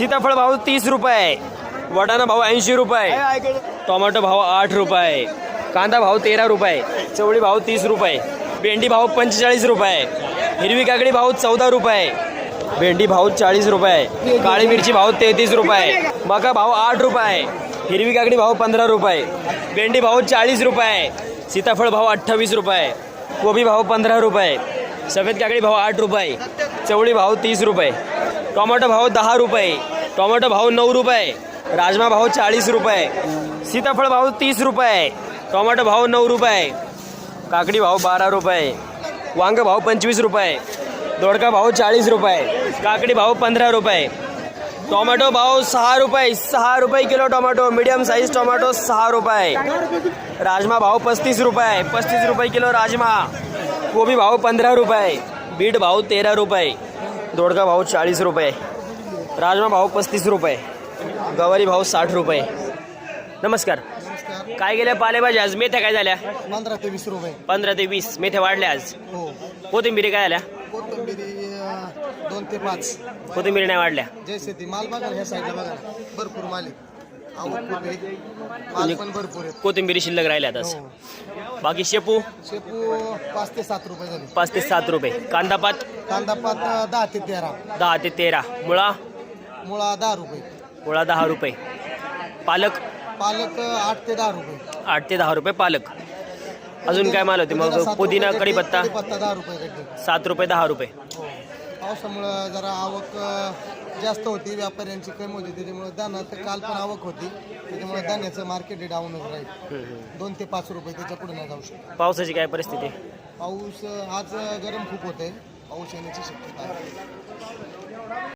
सीताफळ भाव तीस रुपये. वटाणा भाव ऐंशी रुपये. टोमॅटो भाव आठ रुपये. कांदा भाव तेरा रुपये. चवळी भाव तीस रुपये. भेंडी भाव पंचेचाळीस रुपये. हिरवी काकडी भाव चौदा रुपये. भेंडी भाव चाळीस रुपये. काळी मिरची भाव तेहतीस रुपये. मका भाव आठ रुपये. हिरवी काकडी भाव पंधरा रुपये. भेंडी भाव चाळीस रुपये. सीताफळ भाव अठ्ठावीस रुपये. कोबी भाव पंधरा रुपये. सफेद काकडी भाव आठ रुपये. चवळी भाव तीस रुपये. टोमॅटो भाव दहा रुपये, टोमॅटो भाव नऊ रुपये, राजमा भाव चाळीस रुपये, सीताफळ भाव तीस रुपये, टोमॅटो भाव नऊ रुपये, काकडी भाव बारा रुपये, वांग भाव पंचवीस रुपये, दोडका भाव चाळीस रुपये, काकडी भाव पंधरा रुपये, टोमॅटो भाव सहा रुपये सहा रुपये kilo tomato, medium size tomato सहा रुपये, राजमा भाव पस्तीस रुपये पस्तीस रुपये किलो राजमा, कोबी भाव पंधरा रुपये, बीट भाव तेरा रुपये दोडका भाव चाळीस रुपये. राजमा भाव पस्तीस रुपये. गवारी भाव साठ रुपये. नमस्कार. काय गेल्या पालेभाज्या आज? मेथ्या काय झाल्या? पंधरा ते वीस रुपये. पंधरा ते वीस. मेथ्या वाढल्या आज. हो. कोथिंबिरी काय झाल्या? कोथिंबिरी दोन ते पाच. कोथिंबिरी नाही वाढल्या. जैसे ती माल बघा ह्या साईडला बघा. भरपूर माल आहे. आवक खूप आहे माल पण भरपूर आहेत. कोथिंबिरी शिल्लक राहिल्यात आज हो. बाकी शेपू? शेपू पाच ते सात रुपये झाले. पाच ते सात रुपये. कांदापात कांदा पात? अं, दहा ते तेरा. दहा ते तेरा. मुळा? मुळा दहा रुपये. मुळा दहा रुपये. पालक? पालक आठ ते दहा रुपये. आठ ते दहा रुपये पालक. अजून काय माल होते? मग सात पुदिना रुपये गड्डी, कढीपत्ता? कढीपत्ता दहा रुपये गड्डी सात रुपये दहा रुपये. हो. पावसामुळं जरा आवक जास्त होती. व्यापाऱ्यांची कमी होती. त्याच्यामुळे धान्यात काल पण आवक होती. त्याच्यामुळे धान्याचं मार्केट डाऊनच राहील. दोन ते पाच रुपये त्याच्या पुढे नाही जाऊ शकत. पावसाची काय परिस्थिती? पाऊस आज गरम खूप होते पाऊस येण्याची शक्यता आहे.